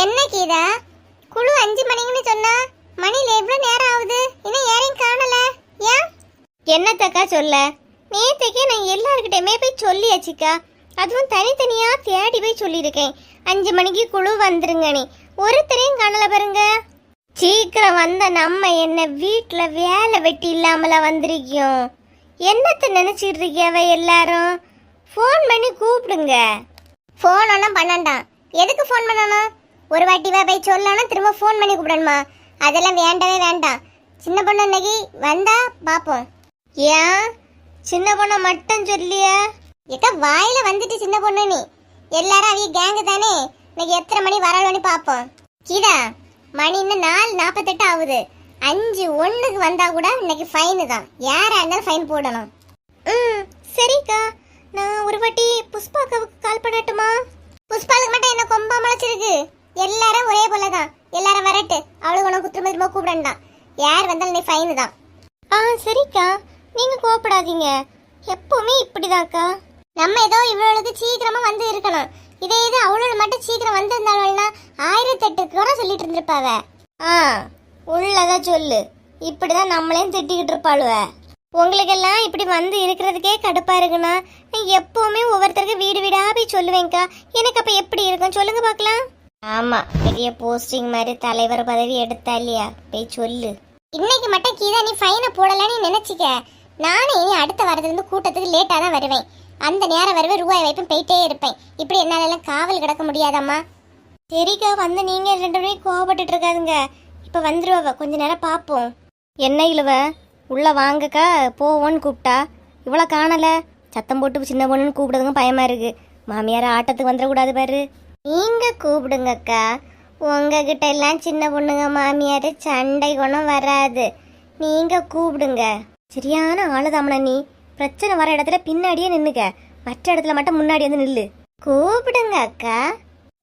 என்ன கீதா? குழு அஞ்சு மணிக்குன்னு சொன்னா மணில எவ்வளவு நேரம் ஆகுது? இன்னும் யாரையும் காணல. ஏன்? என்னத்தக்கா சொல்ல? நேத்தைக்கே நான் எல்லாருக்கிட்டையுமே போய் சொல்லியாச்சுக்கா. அதுவும் தனித்தனியா தேடி போய் சொல்லியிருக்கேன். அஞ்சு மணிக்கு குழு வந்துருங்க நீ ஒருத்தரையும் காணல பாருங்க. சீக்கிரம் வந்த நம்ம என்ன வீட்ல வேலை வெட்டி இல்லாமல வந்திருக்கோம் என்னத்த நினைச்சிட்டு இருக்கியாவ எல்லாரும்? ஃபோன் பண்ணி கூப்பிடுங்க. ஃபோன் ஒன்றும் பண்ணண்டாம். எதுக்கு ஃபோன் பண்ணணும்? ஒரு வாட்டி வா போய் சொல்லணும் திரும்ப ஃபோன் பண்ணி கூப்பிடணுமா? அதெல்லாம் வேண்டவே வேண்டாம். சின்ன பொண்ணு இன்னைக்கு வந்தா பார்ப்போம் ஏன்? சின்ன பொண்ணை மட்டும் சொல்லியா. எக்க வாயில வந்துட்டு சின்ன பொண்ணு நீ. எல்லாரும் அவிய கேங்கு தானே. இன்னைக்கு எத்தனை மணி வரலோன்னு பார்ப்போம் கீதா மணி இன்னும் நாலு நாற்பத்தெட்டு ஆகுது. அஞ்சு ஒன்றுக்கு வந்தா கூட இன்னைக்கு ஃபைனு தான். யாரா இருந்தாலும் ஃபைன் போடணும். ம் சரிக்கா. நான் ஒரு வாட்டி புஷ்பாக்காவுக்கு கால் பண்ணட்டுமா? புஷ்பாவுக்கு மட்டும் என்ன கொம்பா முளைச்சிருக்கு? எல்லாரும் ஒரே போல தான் எல்லாரும் வரட்டு. அவளுக்கு உனக்கு திரும்ப திரும்ப கூப்பிடண்டாம் யார் வந்தாலும் நீ ஃபைனு தான். ஆ சரிக்கா. நீங்க கோவப்படாதீங்க. எப்பவுமே இப்படிதான்க்கா. நம்ம ஏதோ இவளுக்கு சீக்கிரமா வந்து இருக்கணும். இதே இது அவளோட மட்டும் சீக்கிரம் வந்திருந்தாள்னா ஆயிரத்தெட்டு கூட சொல்லிட்டு இருந்திருப்பாவ. ஆ உள்ளதா சொல்லு. இப்படிதான் நம்மளையும் திட்டிக்கிட்டு இருப்பாளுவ. உங்களுக்கெல்லாம் இப்படி வந்து இருக்கிறதுக்கே கடுப்பா இருக்குன்னா எப்பவுமே ஒவ்வொருத்தருக்கு வீடு வீடா போய் சொல்லுவேன்க்கா. எனக்கு அப்ப எப்படி இருக்கும்? சொல்லுங்க பார்க்கலாம். ஆமா பெரிய போஸ்டிங் மாதிரி தலைவர் பதவி எடுத்தா இல்லையா போய் சொல்லு. இன்னைக்கு மட்டும் கீதா நீ ஃபைனை போடலன்னு நினைச்சிக்க. நானும் இனி அடுத்த வாரத்துலேருந்து கூட்டத்துக்கு லேட்டாக தான் வருவேன். அந்த நேரம் வருவேன் ரூபாய் வைப்பும் போயிட்டே இருப்பேன். இப்படி என்னால எல்லாம் காவல் கிடக்க முடியாதம்மா. சரிக்கா வந்து நீங்க ரெண்டு பேரும் கோவப்பட்டுட்டு இருக்காதுங்க. இப்போ வந்துருவா கொஞ்ச நேரம் பார்ப்போம் என்ன இழுவ? உள்ள வாங்கக்கா போவோன்னு கூப்பிட்டா. இவ்வளோ காணலை. சத்தம் போட்டு சின்ன பொண்ணுன்னு கூப்பிடுதுங்க பயமா இருக்கு. மாமியார் ஆட்டத்துக்கு வந்துடக்கூடாது பாரு. நீங்க கூப்பிடுங்கக்கா. உங்ககிட்ட எல்லாம் சின்ன பொண்ணுங்க மாமியார் சண்டை குணம் வராது. நீங்க கூப்பிடுங்க. சரியான ஆளுதாமன நீ பிரச்சனை வர இடத்துல பின்னாடியே நின்னுக்க மற்ற இடத்துல மட்டும் முன்னாடி வந்து நில்லு. கூப்பிடுங்க அக்கா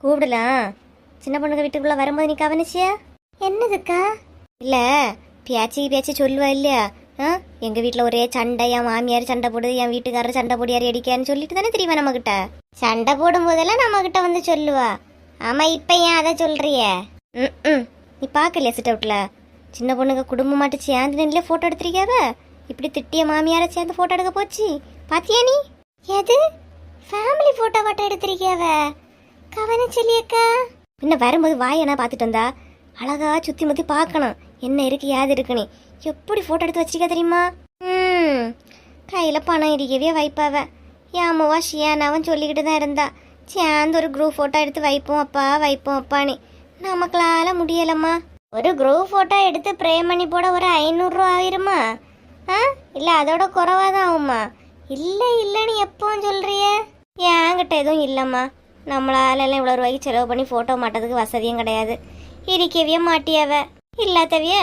கூப்பிடலாம். சின்ன பொண்ணுங்க வீட்டுக்குள்ள வரும்போது நீ கவனிச்சியா? என்னதுக்கா? இல்ல பேச்சு பேச்சு சொல்லுவா இல்லையா? ஆ? வீட்டில் ஒரே சண்டை என் மாமியார் சண்டை போடுது என் வீட்டுக்காரர் சண்டை போடியார் அடிக்கான்னு சொல்லிட்டு தானே தெரியுமா நம்மக்கிட்ட சண்டை போடும் போதெல்லாம் நம்மக்கிட்ட வந்து சொல்லுவா. ஆமாம் இப்போ ஏன் அதை சொல்கிறிய ம் நீ பார்க்கலையா சிட் அவுட்டில் சின்ன பொண்ணுங்க குடும்பம் மாட்டு சேர்ந்து நின்றுல ஃபோட்டோ எடுத்திருக்காவ இப்படி திட்டிய மாமியாரை சேர்ந்து ஃபோட்டோ எடுக்க போச்சு. பாத்தியா நீ? எது? ஃபேமிலி ஃபோட்டோ மட்டும் எடுத்திருக்கியாவ? கவனிச்சலியக்கா பின்ன வரும்போது வாயனா பார்த்துட்டு வந்தா அழகா சுற்றி முத்தி பார்க்கணும். என்ன இருக்கு யாது இருக்குன்னு எப்படி ஃபோட்டோ எடுத்து வச்சிருக்க தெரியுமா? ம் கையில் பணம் இருக்கவே வைப்பாவ. ஏமாவா ஷியானாவும் சொல்லிக்கிட்டு தான் இருந்தா. சேர்ந்து ஒரு குரூப் ஃபோட்டோ எடுத்து வைப்போம் அப்பா வைப்போம் அப்பான்னு நமக்களால முடியலம்மா. ஒரு குரூப் ஃபோட்டோ எடுத்து ப்ரேம் பண்ணி போட ஒரு ஐநூறுரூவா ஆயிருமா? ஆ? இல்லை அதோட குறவாக தான் ஆகுமா? இல்லை இல்லைன்னு எப்பவும் சொல்கிறிய என்கிட்ட எதுவும் இல்லைம்மா. நம்மளால எல்லாம் இவ்வளோ ரூபாய்க்கு செலவு பண்ணி ஃபோட்டோ மாட்டதுக்கு வசதியும் கிடையாது. இருக்கவே மாட்டியாவ. இல்லாதவிய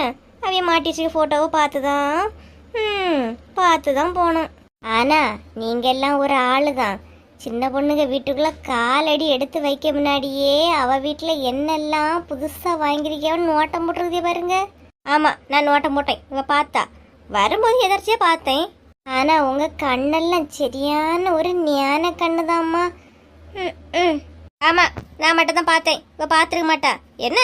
அவைய மாட்டிச்சுக்கு ஃபோட்டோவை பார்த்து தான் ம் பார்த்து தான் போனோம். ஆனால் நீங்கள் எல்லாம் ஒரு ஆளு தான் சின்ன பொண்ணுங்க வீட்டுக்குள்ளே காலடி எடுத்து வைக்க முன்னாடியே அவள் வீட்டில் என்னெல்லாம் புதுசாக வாங்கியிருக்கியான்னு நோட்டம் போட்டுருக்கே பாருங்க. ஆமாம் நான் நோட்டம் போட்டேன். இவன் பார்த்தா. வரும்போது எதர்ச்சியாக பார்த்தேன். ஆனால் உங்கள் கண்ணெல்லாம் சரியான ஒரு ஞான கண்ணுதாம்மா ம் ம் ஆமாம் நான் மட்டும் தான் பார்த்தேன். இப்போ பார்த்துருக்க மாட்டா. என்ன?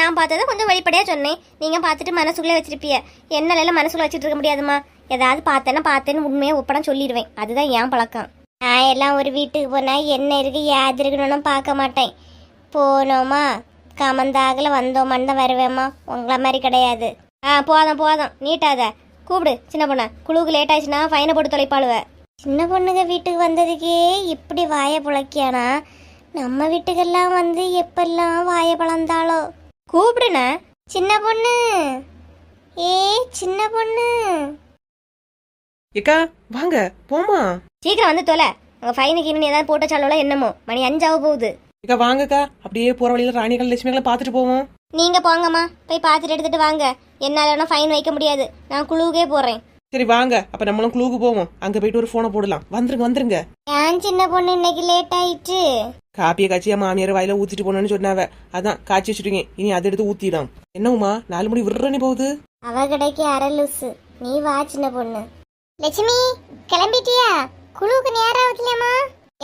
நான் பார்த்ததை கொஞ்சம் வெளிப்படையாக சொன்னேன். நீங்க பார்த்துட்டு மனசுக்குள்ளே வச்சிருப்பிய. என்னால மனசுக்குள்ளே வச்சிட்டு இருக்க முடியாதுமா ஏதாவது பார்த்தேன்னா பார்த்தேன்னு உண்மையை ஒப்படம் சொல்லிடுவேன். அதுதான் என் பழக்கம். நான் எல்லாம் ஒரு வீட்டுக்கு போனால் என்ன இருக்கு யாது இருக்கணும்னு பார்க்க மாட்டேன். போனோமா? கமந்தாகல வந்தோமான்னு தான் வருவேம்மா. உங்களை மாதிரி கிடையாது. ஆ போதும் போதும். நீட்டாத. கூப்பிடு சின்ன பொண்ணை. குழுவுக்கு லேட் ஆச்சுன்னா ஃபைனை போட்டு தொலைப்பாளுவ. சின்ன பொண்ணுங்க வீட்டுக்கு வந்ததுக்கே இப்படி வாயை புழைக்கியானா நம்ம வீட்டுக்கெல்லாம் வந்து எப்பெல்லாம் வாயை பழந்தாளோ? கூப்பிடுன சின்ன பொண்ணு. ஏ சின்ன பொண்ணு. ஏக்கா வாங்க போமா சீக்கிரம் வந்து தொலை. அங்க ஃபைனுக்கு இன்னும் ஏதாவது போட்ட சாலோல என்னமோ. மணி அஞ்சாக போகுது. ஏக்கா வாங்கக்கா. அப்படியே போற வழியில ராணிகள் லட்சுமிகளை பார்த்துட்டு போவோம். நீங்க போங்கம்மா. போய் பார்த்துட்டு எடுத்துட்டு வாங்க. என்னால ஃபைன் வைக்க முடியாது. நான் குழுவுக்கே போறேன். சரி வாங்க. அப்ப நம்மளும் குழுவுக்கு போவோம். அங்க போயிட்டு ஒரு போனை போடலாம். வந்துருங்க வந்துருங்க. ஏன் சின்ன பொண்ணு இன்னைக்கு லேட் ஆயிட்டு? காப்பியை காய்ச்சியா மாமியார் வாயில ஊத்திட்டு போனோன்னு சொன்னாவ. அதான் காய்ச்சி வச்சுருக்கேன். இனி அதை எடுத்து ஊத்திடும் என்னவுமா நாலு மணி விடுறனி போகுது? அவ கிடைக்க அரை நீ வா சின்ன பொண்ணு. லட்சுமி கிளம்பிட்டியா? குழுவுக்கு நேரம் ஆகுதுலையாமா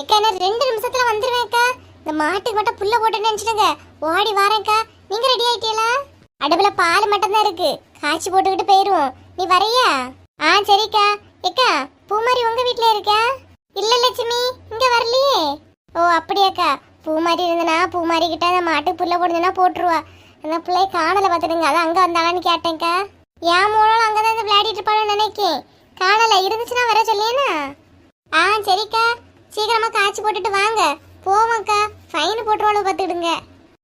எக்கா நான் ரெண்டு நிமிஷத்துல வந்துருவேன் அக்கா. இந்த மாட்டுக்கு மட்டும் புல்ல போட்டு நினைச்சிடுங்க. ஓடி வாரேன்க்கா நீங்க ரெடி ஆயிட்டீங்களா? அடுப்புல பால் மட்டும் தான் இருக்கு. காய்ச்சி போட்டுக்கிட்டு போயிருவோம். நீ வரையா? ஆ சரிக்கா. ஏக்கா பூமாரி உங்க வீட்ல இருக்கா இல்ல லட்சுமி இங்க வரலையே அப்படியாக்கா? பூ மாதிரி இருந்தனா மாதிரி கிட்ட அந்த மாட்டுக்கு புல்ல போடுதுன்னா போட்டுருவா. அந்த பிள்ளை காணல பார்த்துடுங்க. அதான் அங்கே வந்தாளான்னு கேட்டேன்க்கா. என் மூணாலும் அங்கே தான் விளையாடிட்டு இருப்பாளு நினைக்கேன். காணல. இருந்துச்சுன்னா வர சொல்லியேனா ஆ சரிக்கா. சீக்கிரமாக காய்ச்சி போட்டுட்டு வாங்க. போவோம்க்கா. ஃபைன் போட்டுருவாளு பார்த்துடுங்க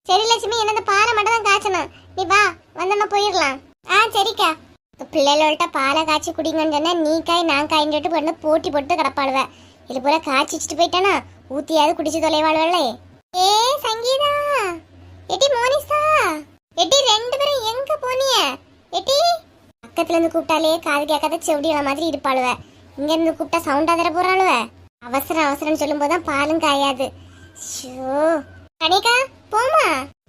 சரி லட்சுமி என்ன இந்த பாலை மட்டும் தான் காய்ச்சணும். நீ வா வந்தோன்னா போயிடலாம். ஆ சரிக்கா. இப்போ பிள்ளைகளோட பாலை காய்ச்சி குடிங்கன்னு சொன்னா நீ காய் நான் காயின்னு சொல்லிட்டு பொண்ணு போட்டி போட்டு கிடப்பாளுவ. இது போல காய்ச்சி வச்சுட்டு போயிட்டானா? ஊத்தியாவது குடிச்சு தொலைவாளுவல்லே ஏ சங்கீதா. எட்டி மோனிசா எட்டி ரெண்டு பேரும் எங்க போனிய எட்டி. பக்கத்துல இருந்து கூப்பிட்டாலே காது கேட்காத செவடியில மாதிரி இருப்பாளுவ இங்க இருந்து கூப்பிட்டா சவுண்டா தர போறாளுவ. அவசரம் அவசரம்னு சொல்லும் போதுதான் பாலும் காயாது. ஷோ. கணிகா போமா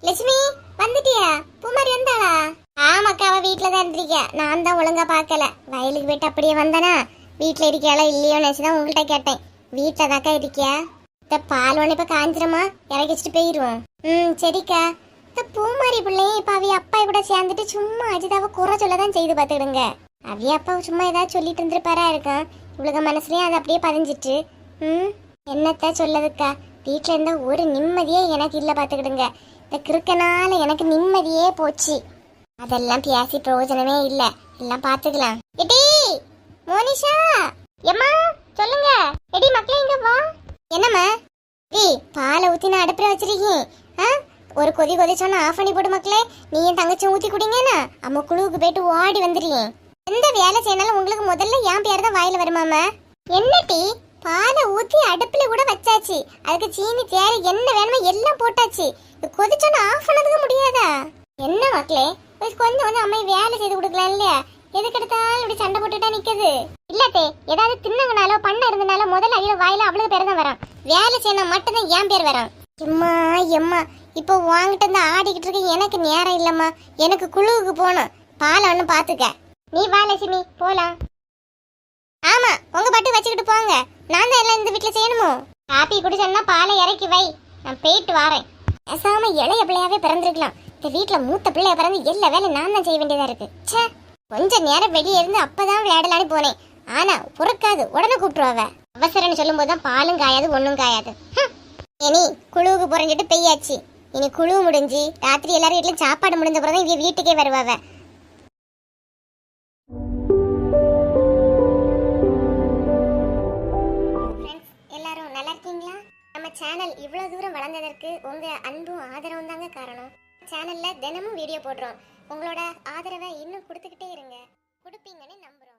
லட்சுமி வந்துட்டியா? பூமாரி வந்தாளா? ஆமாக்கா அவ வீட்டுல தான் இருந்திருக்கா. நான் தான் ஒழுங்கா பார்க்கல. வயலுக்கு போயிட்டு அப்படியே வந்தனா? வீட்டுல இருக்கியாளா இல்லையோ நினைச்சுதான் உங்கள்கிட்ட கேட்டேன். வீட்டுல தாக்கா இருக்கியா? இந்த பால் ஒன்று இப்போ காஞ்சிரமா இறக்கி வச்சுட்டு போயிடுவோம் ம் சரிக்கா. இந்த பூமாரி பிள்ளையும் இப்ப அவிய அப்பா கூட சேர்ந்துட்டு சும்மா அஜிதாவை குறை சொல்லதான் செய்து பார்த்துக்கிடுங்க. அவிய அப்பா சும்மா ஏதாவது சொல்லிட்டு இருந்திருப்பாரா இருக்கும். இவளுக்கு மனசுலயும் அது அப்படியே பதிஞ்சிட்டு. ம் என்னத்த சொல்லதுக்கா? வீட்டில் இருந்த ஒரு நிம்மதியே எனக்கு இல்லை பார்த்துக்கிடுங்க. இந்த கிறுக்கனால எனக்கு நிம்மதியே போச்சு. அதெல்லாம் பேசி பிரயோஜனமே இல்லை. எல்லாம் பார்த்துக்கலாம். எடி மோனிஷா. எம்மா சொல்லுங்க. எடி மக்களே இங்க வா. என்னம்மா? டேய் பாலை ஊற்றி நான் அடுப்பில் வச்சிருக்கேன். ஆ? ஒரு கொதி கொதிச்சோன்னா ஆஃப் பண்ணி போட்டு மக்களே. நீ என் தங்கச்சி ஊற்றி குடிங்கண்ணா அம்மா குழுவுக்கு போயிட்டு ஓடி வந்துடுறீங்க எந்த வேலை செய்யணாலும் உங்களுக்கு முதல்ல என் பேர் தான் வாயில் வருமாம்மா என்ன டீ? பாலை ஊற்றி அடுப்பில் கூட வச்சாச்சு. அதுக்கு சீனி தேவை என்ன வேணுமோ எல்லாம் போட்டாச்சு. இது கொதிச்சோன்னா ஆஃப் பண்ணதுக்கு முடியாதா? என்ன மக்களே? கொஞ்சம் வந்து அம்மா வேலை செய்து கொடுக்கலாம் இல்லையா எதுக்கு எடுத்தாலும் இப்படி சண்டை போட்டுட்டா நிற்குது இல்லத்தே ஏதாவது தின்னங்கனாலோ பண்ண இருந்தனால முதல்ல அடியில வாயில அவ்வளவு பேர் தான் வரும் வேலை செய்யணும் மட்டும்தான் என் பேர் வரும் எம்மா எம்மா இப்போ வாங்கிட்டு வந்து ஆடிக்கிட்டு இருக்க எனக்கு நேரம் இல்லம்மா. எனக்கு குழுவுக்கு போகணும். பாலை ஒன்று பார்த்துக்க நீ வா லட்சுமி போலாம். ஆமா உங்க பட்டு வச்சுக்கிட்டு போங்க. நான் தான் எல்லாம் இந்த வீட்டில் செய்யணுமோ? காப்பி குடிச்சேன்னா பாலை இறக்கி வை. நான் போயிட்டு வரேன். பேசாம இளைய பிள்ளையாவே பிறந்திருக்கலாம். இந்த வீட்டில் மூத்த பிள்ளைய பிறந்து எல்லா வேலையும் நான் தான் செய்ய வேண்டியதா இருக்கு. ச்சே கொஞ்ச நேரம் வெளியே இருந்து அப்பதான் விளையாடலான்னு போனேன். ஆனா பொறுக்காது உடனே கூப்பிட்டுருவாவ அவசரம்னு சொல்லும்போது தான் பாலும் காயாது ஒண்ணும் காயாது. இனி குழுவுக்கு புறஞ்சிட்டு பெய்யாச்சு. இனி குழு முடிஞ்சு ராத்திரி எல்லாரும் வீட்லயும் சாப்பாடு முடிஞ்ச பிறகு தான் இவ வீட்டுக்கே வருவாவ. எல்லாரும் நல்லா இருக்கீங்களா? நம்ம சேனல் இவ்வளவு தூரம் வளர்ந்ததற்கு உங்க அன்பும் ஆதரவும் தாங்க காரணம். சேனல்ல தினமும் வீடியோ போடுறோம். உங்களோட ஆதரவை இன்னும் கொடுத்துக்கிட்டே இருங்க. கொடுப்பீங்கன்னு நம்புறோம்.